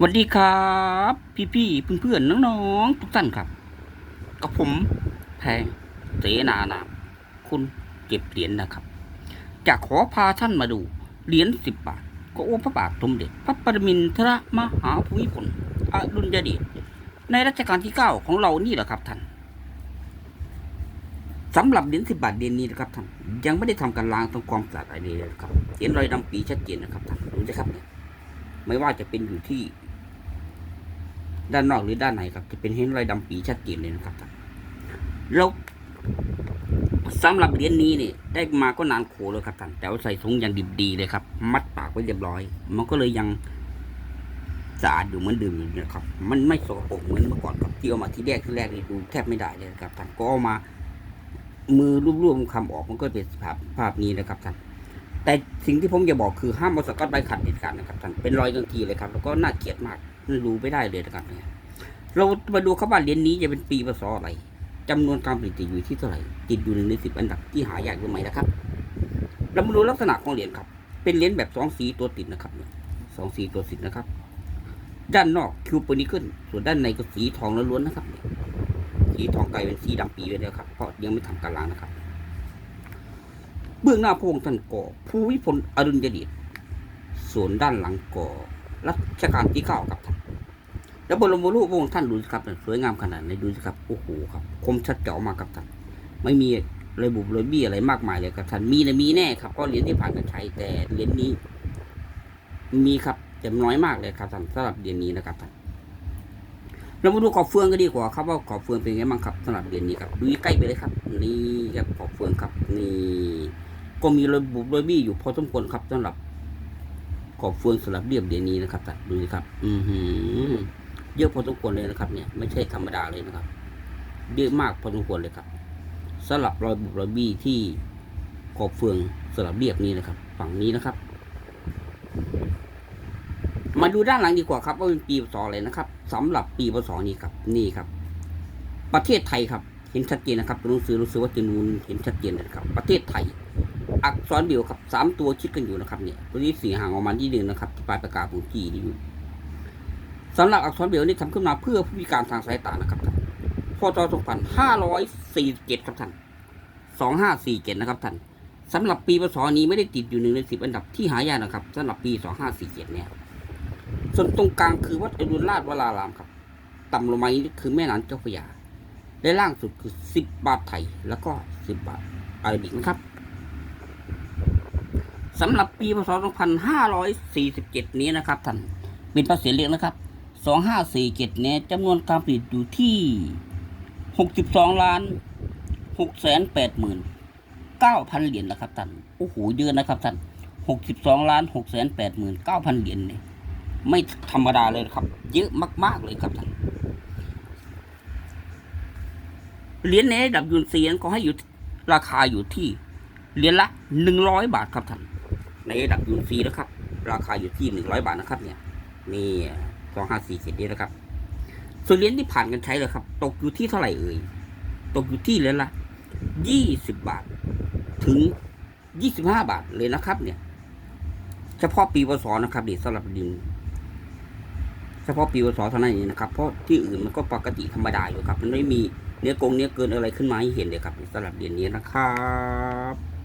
สวัสดีครับ พี่ๆเพื่อนๆน้องๆทุกท่านครับกับผมแพงเสนานามคุณเก็บเหรียญนะครับ จะขอพาท่านมาดูเหรียญสิบบาท ก็องพระบาทสมเด็จ พระปรมินทรมหาภูมิพลอดุลยเดชในรัชกาลที่เก้าของเรานี่แหละครับท่านสำหรับเหรียญสิบบาทเหรียญนี้นะครับท่านยังไม่ได้ทำการล้างทำความสะอาดอะไรเลยนะครับเห็นรอยดำปีชัดเจนนะครับท่านดูสิครับเนี่ยไม่ว่าจะเป็นอยู่ที่ ด้านนอกหรือด้านในครับจะเป็นเห็นรอยดำปีชัดเจนเลยนะครับท่านแล้วสำหรับเหรียญนี้เนี่ยได้มาก็นานโขแล้วครับท่านแต่ว่าใส่ถุงอย่างดิบดีเลยครับ มัดปากไว้เรียบร้อย มันก็เลยยังสะอาดอยู่เหมือนเดิมอยู่นะครับ มันไม่สกปรกเหมือนเมื่อก่อนครับที่เอามาที่แรกที่แรกนี่ดูแทบไม่ได้เลยครับท่านก็เอามา มือรวบๆคำออกมันก็เป็นภาพภาพนี้นะครับท่านแต่สิ่งที่ผมจะบอกคือห้ามเอาสกอตใบขัดเด็ดขาดนะครับท่านเป็นรอยทันทีเลยครับ แล้วก็น่าเกลียดมาก ดูไม่ได้เลยนะครับเนี่ยเรามาดูครับว่าเหรียญนี้จะเป็นปีพศอะไรจำนวนการผลิตอยู่ที่เท่าไหร่ติดอยู่หนึ่งในสิบอันดับที่หายากหรือไม่นะครับ เรามาดูลักษณะของเหรียญครับ เป็นเหรียญแบบสองสีตัวติดนะครับสองสีตัวติดนะครับ ด้านนอกคิวปนิเกิลส่วนด้านในก็สีทองล้วนๆนะครับ สีทองกลายเป็นสีดำปีไปแล้วครับเพราะยังไม่ทำการล้างนะครับ เบื้องหน้าพระองค์ท่านก่อภูวิพลอดุลยเดชส่วนด้านหลังก่อ รัชกาลที่เก้าครับท่านแล้วบรมรูปพระองค์ท่านดูสิครับสวยงามขนาดไหนดูสิครับโอ้โหครับ คมชัดเจ๋อมากครับท่านไม่มีระบุระเบี้อะไรมากมายเลยครับท่านมีนะมีแน่ครับก็เหรียญที่ผ่านการใช้แต่เหรียญนี้ มีครับแต่น้อยมากเลยครับท่านสำหรับเหรียญนี้นะครับท่านเรามาดูขอบเฟืองก็ดีกว่าครับว่าขอบเฟืองเป็นไงบ้างครับสำหรับเหรียญนี้ครับดูใกล้ไปเลยครับ นี่ครับขอบเฟืองครับนี่ก็มีระบุระเบี้อยู่พอสมควรครับสำหรับ ขอบเฟืองสลับเรียบเหรียญนี้นะครับท่านดูสิครับ อือหือเยอะพอสมควรเลยนะครับเนี่ยไม่ใช่ธรรมดาเลยนะครับ เยอะมากพอสมควรเลยครับสลับรอยบุบรอยบี้ที่ขอบเฟืองสลับเรียบนี้นะครับ ฝั่งนี้นะครับ มาดูด้านหลังดีกว่าครับ ว่าเป็นปีพศอะไรนะครับสำหรับปีพศนี้ครับ นี่ครับ ประเทศไทยครับ เห็นชัดเจนนะครับตัวหนังสือรู้สึกว่าจะนูนเห็นชัดเจนนะครับ ประเทศไทย อักษรเดียวครับสามตัวชิดกันอยู่นะครับเนี่ยตัวนี้สีห่างออกมาที่หนึ่งนะครับที่ปลายปากกาของจีนี่อยู่สำหรับอักษรเบรลนี่ทำขึ้นมาเพื่อผู้พิการทางสายตานะครับท่านพศ2547ครับท่าน2547นะครับท่านสำหรับปีพศนี้ไม่ได้ติดอยู่หนึ่งในสิบอันดับที่หายากนะครับสำหรับปี2547เจ็ดเนี่ยส่วนตรงกลางคือวัดอรุณราชวรารามครับ ต่ำลงมานี้คือแม่น้ำเจ้าพระยาและล่างสุดคือ10บบาทไทยแล้วก็10บาทอาราบิกนะครับ สำหรับปีพศ 2547 นี้นะครับท่านเป็นภาษีเรียกนะครับสองห้าสี่เนี่ยจำนวนการผลิตอยู่ที่หกสิบสองล้านหกแสนแปดหมื่นเหรียญนะครับท่านโอ้โหเยอะนะครับท่านหกสิบสองล้านหกแสนแปดหมื่นเก้าพันเหรียญเนี่ยไม่ธรรมดาเลยครับ เยอะมาก ๆ เลยครับท่านเหรียญในระดับยูนเซียนก็ให้อยู่ราคาอยู่ที่เหรียญละหนึ่งร้อยบาทครับท่าน ในระดับยูนซีนะครับ ราคาอยู่ที่หนึ่งร้อยบาทนะครับ เนี่ยนี่สองห้าสี่เจ็ดนี้นะครับ ส่วนเหรียญที่ผ่านกันใช้เลยครับ ตกอยู่ที่เท่าไหร่เอ่ย ตกอยู่ที่เหรียญละยี่สิบบาท ถึงยี่สิบห้าบาทเลยนะครับ เนี่ย เฉพาะปีพศนะครับนี่สำหรับดินเฉพาะปีพศเท่านั้นเองนะครับ เพราะที่อื่นมันก็ปกติธรรมดาอยู่ครับ มันไม่มีเนื้อกงเนื้อเกินอะไรขึ้นมาให้เห็นเลยครับสำหรับเหรียญนี้นะครับ